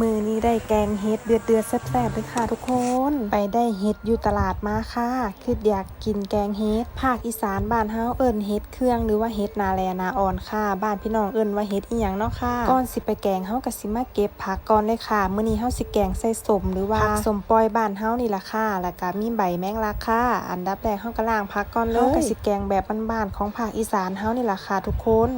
มือนี้ได้แกงเฮ็ดเดือดเดือดๆแซ่บๆเลยค่ะทุกคน ไปได้เฮ็ดอยู่ตลาดมาค่ะคืออยากกินแกงเฮ็ดภาคอีสานบ้านเฮาเอิ้นเฮ็ดเครื่องหรือว่าเฮ็ดนาแลนาอ่อนค่ะ บ้านพี่น้องเอิ้นว่าเฮ็ดอีหยังเนาะค่ะก่อนสิไปแกงเฮาก็สิมาเก็บผักก่อนเลยค่ะมื้อนี้เฮาสิแกงใส่สมหรือว่าผักสมปอยบ้านเฮานี่ล่ะค่ะแล้วก็มีใบแมงลักค่ะ อันดับแรกเฮาก็ล้างผักก่อนเลยเฮาก็สิแกงแบบบ้านๆของภาคอีสานเฮานี่ล่ะค่ะทุกคน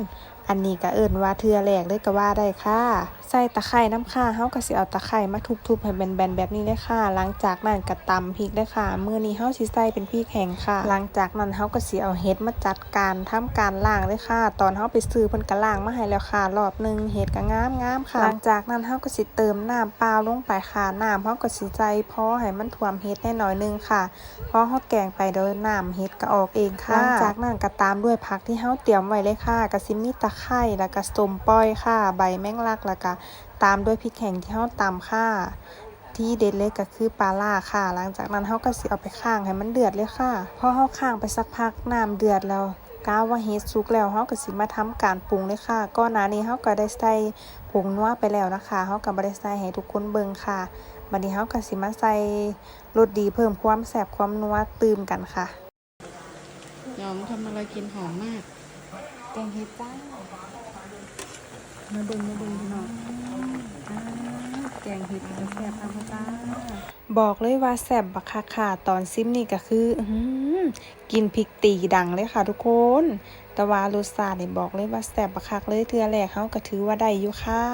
อันนี้ก็เอิ้นว่าเทือแรกเลยก็ว่าได้ค่ะ ใส่ตะไคร่น้ำค่ะเฮาก็สิเอาตะไคร่มาทุบๆให้แบนๆแบบนี้เลยค่ะ หลังจากนั้นก็ตำพริกเลยค่ะมื้อนี้เฮาสิใส่เป็นพริกแห้งค่ะ หลังจากนั้นเฮาก็สิเอาเห็ดมาจัดการทำการล้างเลยค่ะ ตอนเฮาไปซื้อเพิ่นก็ล้างมาให้แล้วค่ะ รอบหนึงเห็ดก็งามๆค่ะ หลังจากนั้นเฮาก็สิเติมน้ำเปล่าลงไปค่ะน้ำเฮาก็สิใจพอให้มันท่วมเห็ดแน่หน่อยนึงค่ะพอเฮาแกงไปโดยน้ำเห็ดก็ออกเองค่ะ หลังจากนั้นก็ตามด้วยผักที่เฮาเตรียมไว้เลยค่ะก็สิมีตะไคร้แล้วก็ส้มปล่อยค่ะ ใบแมงลักแล้วก็ตามด้วยพริกแห้งที่เฮาตำค่ะ ที่เด็ดเลยก็คือปลาล่าค่ะ หลังจากนั้นเฮาก็สิเอาไปข้างให้มันเดือดเลยค่ะ พอเฮาข้างไปสักพักน้ำเดือดแล้วก้าวว่าเฮ็ดสุกแล้วเฮาก็สิมาทำการปรุงเลยค่ะก่อนหน้านี้เฮาก็ได้ใส่ผงนัวไปแล้วนะคะเฮาก็บ่ได้ใส่ให้ทุกคนเบิ่งค่ะบัดนี้เฮาก็สิมาใส่รสดีเพิ่มความแซ่บความนัวตื่มกันค่ะยอมทำอะไรกินหอมมาก แกงเฮ็ดจ้า มาเบิ่งมาเบิ่งพี่น้องอ่าแกงเฮ็ดก็แซ่บมากจ้า บอกเลยว่าแซ่บบักคักค่ะตอนซิมนี่ก็คืออื้อหือกินพริกตีดังเลยค่ะทุกคน แต่ว่ารสชาตินี่บอกเลยว่าแซ่บบักคักเลยเทื่อแรกเฮาก็ถือว่าได้อยู่ค่ะ